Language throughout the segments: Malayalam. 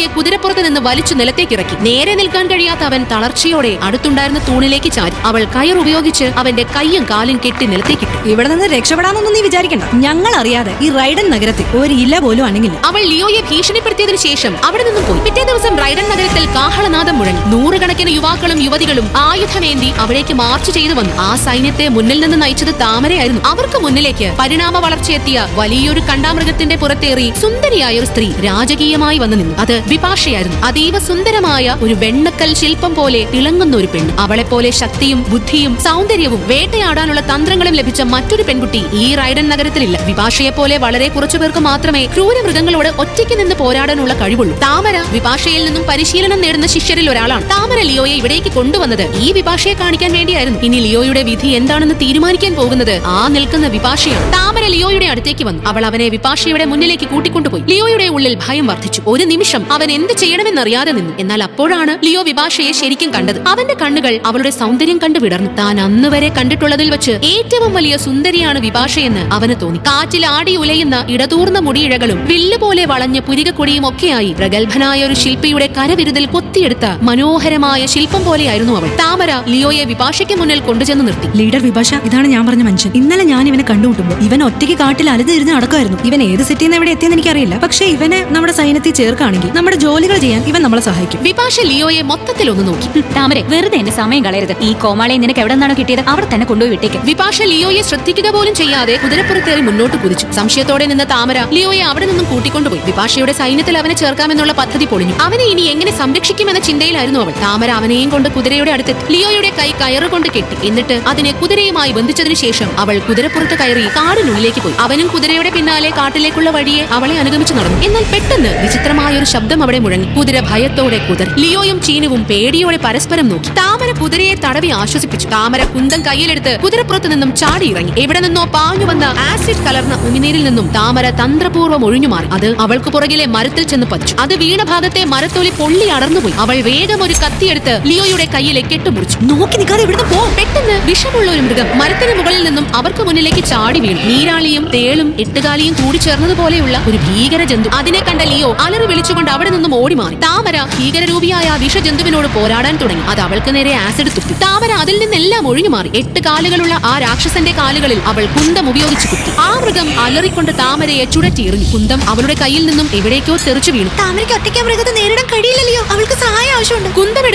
ലിയോയെ കുതിരപ്പുറത്ത് നിന്ന് വലിച്ചു നിലത്തേക്കിറക്കി. നേരെ നിൽക്കാൻ കഴിയാത്ത അവൻ തളർച്ചയോടെ അടുത്തുണ്ടായിരുന്ന തൂണിലേക്ക് ചാരി. അവൾ കയർ ഉപയോഗിച്ച് അവന്റെ കൈയും കാലും കെട്ടി നിലത്തേക്കിട്ടു. ഇവിടെ നിന്ന് രക്ഷപ്പെടാനൊന്നും നീ വിചാരിക്കണ്ട. ഞങ്ങൾ അറിയാതെ ഈ റൈഡൻ നഗരത്തിൽ ഒരു ഇല പോലും അണങ്ങില്ല അവൾ ലിയോയെ ഭീഷണിപ്പെടുത്തിയതിനു ശേഷം അവിടെ നിന്നും പോയി. പിറ്റേ ദിവസം റൈഡൻ നഗരത്തിൽ കാഹളനാദം മുഴങ്ങി. നൂറുകണക്കിന് യുവാക്കളും യുവതികളും ആയുധമേന്തി അവിടേക്ക് മാർച്ച് ചെയ്തു വന്നു. ആ സൈന്യത്തെ മുന്നിൽ നിന്ന് നയിച്ചത് താമരയായിരുന്നു. അവർക്ക് മുന്നിലേക്ക് പരിണാമ വളർച്ചയെത്തിയ വലിയൊരു കണ്ടാമൃഗത്തിന്റെ പുറത്തേറി സുന്ദരിയായ ഒരു സ്ത്രീ രാജകീയമായി വന്നു നിന്നു. അത് വിപാഷയായിരുന്നു അതീവ സുന്ദരമായ ഒരു വെണ്ണക്കൽ ശില്പം പോലെ തിളങ്ങുന്ന ഒരു പെണ്ണ്. അവളെ പോലെ ശക്തിയും ബുദ്ധിയും സൗന്ദര്യവും വേട്ടയാടാനുള്ള തന്ത്രങ്ങളും ലഭിച്ച മറ്റൊരു പെൺകുട്ടി ഈ റൈഡൻ നഗരത്തിലില്ല. വിപാഷയെ പോലെ വളരെ കുറച്ചു പേർക്ക് മാത്രമേ ക്രൂര മൃഗങ്ങളോട് ഒറ്റയ്ക്ക് നിന്ന് പോരാടാനുള്ള കഴിവുള്ളൂ. താമര വിപാഷയിൽ നിന്നും പരിശീലനം നേടുന്ന ശിഷ്യരിൽ ഒരാളാണ്. താമര ലിയോയെ ഇവിടേക്ക് കൊണ്ടുവന്നത് ഈ വിപാഷയെ കാണിക്കാൻ വേണ്ടിയായിരുന്നു. ഇനി ലിയോയുടെ വിധി എന്താണെന്ന് തീരുമാനിക്കാൻ പോകുന്നത് ആ നിൽക്കുന്ന വിപാഷയാണ് താമര ലിയോയുടെ അടുത്തേക്ക് വന്നു. അവൾ അവനെ വിപാഷയുടെ മുന്നിലേക്ക് കൂട്ടിക്കൊണ്ടുപോയി. ലിയോയുടെ ഉള്ളിൽ ഭയം വർദ്ധിച്ചു. ഒരു നിമിഷം അവൻ എന്ത് ചെയ്യണമെന്നറിയാതെ നിന്നു. എന്നാൽ അപ്പോഴാണ് ലിയോ വിഭാഷയെ ശരിക്കും കണ്ടത്. അവന്റെ കണ്ണുകൾ അവളുടെ സൗന്ദര്യം കണ്ടു വിടർന്നു. താൻ അന്ന് വരെ കണ്ടിട്ടുള്ളതിൽ വെച്ച് ഏറ്റവും വലിയ സുന്ദരിയാണ് വിഭാഷയെന്ന് അവന് തോന്നി. കാറ്റിൽ ആടി ഉലയുന്ന ഇടതൂർന്ന മുടിയിഴകളും വില്ല് പോലെ വളഞ്ഞ പുരികക്കൊടിയും ഒക്കെയായി പ്രഗത്ഭനായ ഒരു ശില്പിയുടെ കരവിരുതിൽ കൊത്തിയെടുത്ത മനോഹരമായ ശില്പം പോലെയായിരുന്നു അവൾ. താമര ലിയോയെ വിഭാഷയ്ക്ക് മുന്നിൽ കൊണ്ടുചെന്ന് നിർത്തി. ലീഡർ വിഭാഷ ഇതാണ് ഞാൻ പറഞ്ഞ മനുഷ്യൻ. ഇന്നലെ ഞാൻ ഇവനെ കണ്ടുമുട്ടുമ്പോൾ ഇവൻ ഒറ്റയ്ക്ക് കാട്ടിൽ അലതിരുന്ന് നടക്കുമായിരുന്നു. ഇവൻ ഏത് സിറ്റിയിൽ എവിടെ എത്തിയെന്ന് എനിക്കറിയില്ല. പക്ഷേ ഇവനെ നമ്മുടെ സൈന്യത്തിൽ ചേർക്കുകയാണെങ്കിൽ നമ്മുടെ ജോലികൾ ചെയ്യാൻ ഇവൻ നമ്മളെ സഹായിക്കും. വിപാഷ ലിയോയെ മൊത്തത്തിൽ ഒന്ന് നോക്കി. താമരെ വെറുതെ എന്റെ സമയം കളയരുത്. ഈ കോമാളെ നിനക്ക് എവിടെ നിന്നാണോ കിട്ടിയത്? അവിടെ തന്നെ കൊണ്ടുപോയി വിട്ടേക്ക്. വിപാഷ ലിയോയെ ശ്രദ്ധിക്കുക പോലും ചെയ്യാതെ കുതിരപ്പുറത്തേറി മുന്നോട്ട് കുതിച്ചു. സംശയത്തോടെ നിന്ന് താമര ലിയോയെ അവിടെ നിന്നും കൂട്ടിക്കൊണ്ടുപോയി. വിപാഷയുടെ സൈന്യത്തിൽ അവനെ ചേർക്കാമെന്നുള്ള പദ്ധതി പൊളിഞ്ഞു. അവനെ ഇനി എങ്ങനെ സംരക്ഷിക്കുമെന്ന ചിന്തയിലായിരുന്നു അവൾ. താമര അവനെയും കൊണ്ട് കുതിരയുടെ അടുത്തെത്തി. ലിയോയുടെ കൈ കയറുകൊണ്ട് കെട്ടി. എന്നിട്ട് അതിനെ കുതിരയുമായി ബന്ധിച്ചതിനു ശേഷം അവൾ കുതിരപ്പുറത്ത് കയറി കാടിനുള്ളിലേക്ക് പോയി. അവനും കുതിരയുടെ പിന്നാലെ കാട്ടിലേക്കുള്ള വഴിയെ അവളെ അനുഗമിച്ചു നടന്നു. എന്നാൽ പെട്ടെന്ന് വിചിത്രമായ ഒരു ശബ്ദം അവിടെ മുഴങ്ങി. കുതിര ഭയത്തോടെ കുതിർ. ലിയോയും ചീനുവും പേടിയോടെ പരസ്പരം നോക്കി. താമര കുതിരയെ തടവി ആശ്വസിപ്പിച്ചു. താമര കുന്തം കയ്യിലെടുത്ത് കുതിരപ്പുറത്ത് നിന്നും ചാടി ഇറങ്ങി. എവിടെ നിന്നോ പാഞ്ഞു വന്ന ആസിഡ് കലർന്ന ഉമിനീരിൽ നിന്നും താമര തന്ത്രപൂർവം ഒഴിഞ്ഞു മാറി. അത് അവൾക്ക് പുറകിലെ മരത്തിൽ ചെന്ന് പതിച്ചു. അത് വീണ ഭാഗത്തെ മരത്തൊലി പൊള്ളി അടർന്നുപോയി. അവൾ വേഗം ഒരു കത്തിയെടുത്ത് ലിയോയുടെ കയ്യിലെ കെട്ടുമുറിച്ചു. നോക്കി നിൽക്കാതെ ഇവിടുന്ന് പോ. പെട്ടെന്ന് വിഷമുള്ള ഒരു മൃഗം മരത്തിന് മുകളിൽ നിന്നും അവർക്ക് മുന്നിലേക്ക് ചാടി വീണു. നീരാളിയും തേളും എട്ടുകാലിയും കൂടി ചേർന്നതുപോലെയുള്ള ഒരു ഭീകര ജന്തു അതിനെ കണ്ട ലിയോ അലറി വിളിച്ചുകൊണ്ട് അവിടെ നിന്നും ഓടി മാറി. താമര ഭീകരരൂപിയായ ആ വിഷജന്തുവിനോട് പോരാടാൻ തുടങ്ങി. അത് അവൾക്ക് നേരെ ആസിഡ് തുപ്പി. താമര അതിൽ നിന്നെല്ലാം ഒഴിഞ്ഞു മാറി. എട്ട് കാലുകളുള്ള ആ രാക്ഷസന്റെ കാലുകളിൽ അവൾ കുന്തം ഉപയോഗിച്ചു കുത്തി. ആ മൃഗം അലറിക്കൊണ്ട് താമരയെ ചുഴറ്റി എറിഞ്ഞു. കുന്തം അവളുടെ കയ്യിൽ നിന്നും എവിടേക്കോ തെറിച്ചു വീണു. താമരയ്ക്ക് ഒറ്റയ്ക്ക് മൃഗത്തെ നേരിടാൻ കഴിയില്ലല്ലോ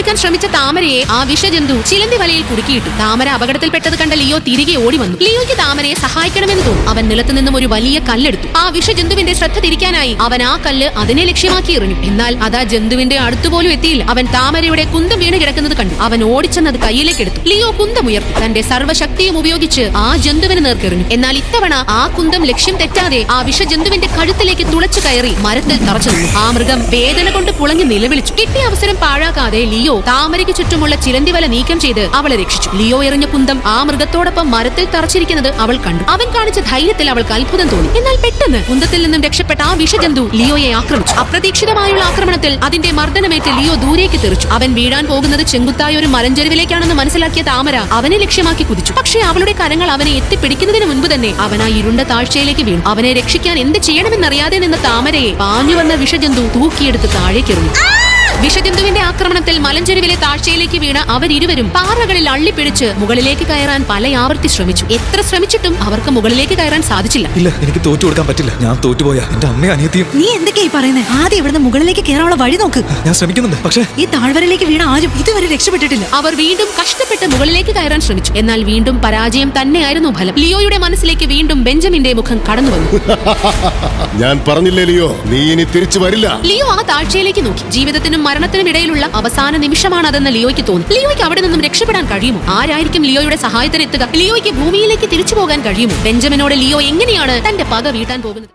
ആവശ്യമുണ്ട് ശ്രമിച്ച താമരയെ ആ വിഷജന്തു ചിലന്തി വലയിൽ കുടുക്കിയിട്ടു. താമര അപകടത്തിൽപ്പെട്ടത് കണ്ട ലിയോ തിരികെ ഓടി വന്നു. ലിയോയ്ക്ക് താമരയെ സഹായിക്കണമെന്ന് തോന്നി. അവൻ നിലത്തു നിന്നും ഒരു വലിയ കല്ലെടുത്തു. ആ വിഷജന്തുവിന്റെ ശ്രദ്ധ തിരിക്കാനായി അവൻ ആ കല്ല് അതിനെ ലക്ഷ്യമാക്കി എറിഞ്ഞു. എന്നാൽ അത് ആ ജന്തുവിന്റെ അടുത്തുപോലും എത്തിയില്ല. അവൻ താമരയുടെ കുന്തം വീണ് കിടക്കുന്നത് കണ്ടു. അവൻ ഓടിച്ചെന്നത് കയ്യിലേക്ക് എടുത്തു. ലിയോ കുന്തം ഉയർത്തി. തന്റെ സർവശക്തിയും ഉപയോഗിച്ച് ആ ജന്തുവിന് നേർക്കെറിഞ്ഞു. എന്നാൽ ഇത്തവണ ആ കുന്തം ലക്ഷ്യം തെറ്റാതെ ആ വിഷജന്തുവിന്റെ കഴുത്തിലേക്ക് തുളച്ചു കയറി മരത്തിൽ തറച്ചു. നിന്നു ആ മൃഗം വേദന കൊണ്ട് പുളഞ്ഞു നിലവിളിച്ചു. കിട്ടിയ അവസരം പാഴാക്കാതെ ലിയോ താമരയ്ക്ക് ചുറ്റുമുള്ള ചിലന്തി വല നീക്കം ചെയ്ത് അവളെ രക്ഷിച്ചു. ലിയോ എറിഞ്ഞ കുന്തം ആ മൃഗത്തോടൊപ്പം മരത്തിൽ തറച്ചിരിക്കുന്നത് അവൾ കണ്ടു. അവൻ കാണിച്ച ധൈര്യത്തിൽ അവൾക്ക് അത്ഭുതം തോന്നി. എന്നാൽ പെട്ടെന്ന് കുന്തത്തിൽ നിന്നും രക്ഷപ്പെട്ട ആ വിഷജന്തു ലിയോയെ ആക്രമിച്ചു. അപ്രതീക്ഷിതമായുള്ള ആക്രമണത്തിൽ അതിന്റെ മർദ്ദനമേറ്റ് ലിയോ ദൂരേക്ക് തെറിച്ചു. അവൻ വീഴാൻ പോകുന്നത് ചെങ്കുത്തായ ഒരു മലഞ്ചെരുവിലേക്കാണെന്ന് മനസ്സിലാക്കിയ താമര അവനെ ലക്ഷ്യമാക്കി കുതിച്ചു. പക്ഷേ അവളുടെ കരങ്ങൾ അവനെ എത്തിപ്പിടിക്കുന്നതിന് മുൻപ് തന്നെ അവൻ ആ ഇരുണ്ട താഴ്ചയിലേക്ക് വീണു. അവനെ രക്ഷിക്കാൻ എന്ത് ചെയ്യണമെന്നറിയാതെ നിന്ന താമരയെ പാഞ്ഞു വന്ന വിഷജന്തു തൂക്കിയെടുത്ത് താഴേക്കെറിഞ്ഞു. വിഷജന്തുവിന്റെ ആക്രമണത്തിൽ മലഞ്ചെരുവിലെ താഴ്ചയിലേക്ക് വീണ അവരിരുവരും പാറകളിൽ അള്ളിപ്പിടിച്ച് മുകളിലേക്ക് കയറാൻ പല ആവർത്തി ശ്രമിച്ചു. എത്ര ശ്രമിച്ചിട്ടും അവർക്ക് മുകളിലേക്ക് കയറാൻ സാധിച്ചില്ല. ഇല്ല എനിക്ക് തോറ്റു കൊടുക്കാൻ പറ്റില്ല. ഞാൻ തോറ്റുപോയ. എന്റെ അമ്മയും അനിയത്തിയും നീ എന്തൊക്കെയായി പറയുന്നത് ആദ്യം ഇവിടുന്ന് മുകളിലേക്ക് കയറാനുള്ള വഴി നോക്ക്. ഞാൻ ശ്രമിക്കുന്നുണ്ട് പക്ഷേ ഈ താഴ്വരയിലേക്ക് വീണ ആരും ഇതുവരെ രക്ഷപ്പെട്ടിട്ടില്ല. അവർ വീണ്ടും കഷ്ടപ്പെട്ട് മുകളിലേക്ക് കയറാൻ ശ്രമിച്ചു. എന്നാൽ വീണ്ടും പരാജയം തന്നെയായിരുന്നു ഫലം. ലിയോയുടെ മനസ്സിലേക്ക് വീണ്ടും ബെഞ്ചമിന്റെ മുഖം കടന്നു വന്നു. ഞാൻ പറഞ്ഞില്ലേ ലിയോ? നീ ഇനി തിരിച്ചു വരില്ല. ലിയോ ആ താഴ്ചയിലേക്ക് നോക്കി. ജീവിതത്തിനും മരണത്തിനും ഇടയിലുള്ള അവസാന നിമിഷമാണ് അതെന്ന് ലിയോയ്ക്ക് തോന്നി. ലിയോയ്ക്ക് അവിടെ നിന്നും രക്ഷപ്പെടാൻ കഴിയുമോ? ആരായിരിക്കും ലിയോയുടെ സഹായത്തിന് എത്തുക ലിയോയ്ക്ക് ഭൂമിയിലേക്ക് തിരിച്ചു പോകാൻ കഴിയുമോ? ബെഞ്ചമിനോട് ലിയോ എങ്ങനെയാണ് തന്റെ പക വീട്ടാൻ പോകുന്നത്?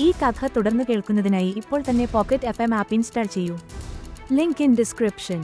ഈ കഥ തുടർന്ന് കേൾക്കുന്നതിനായി ഇപ്പോൾ തന്നെ Pocket F M app install ചെയ്യൂ. Link in description.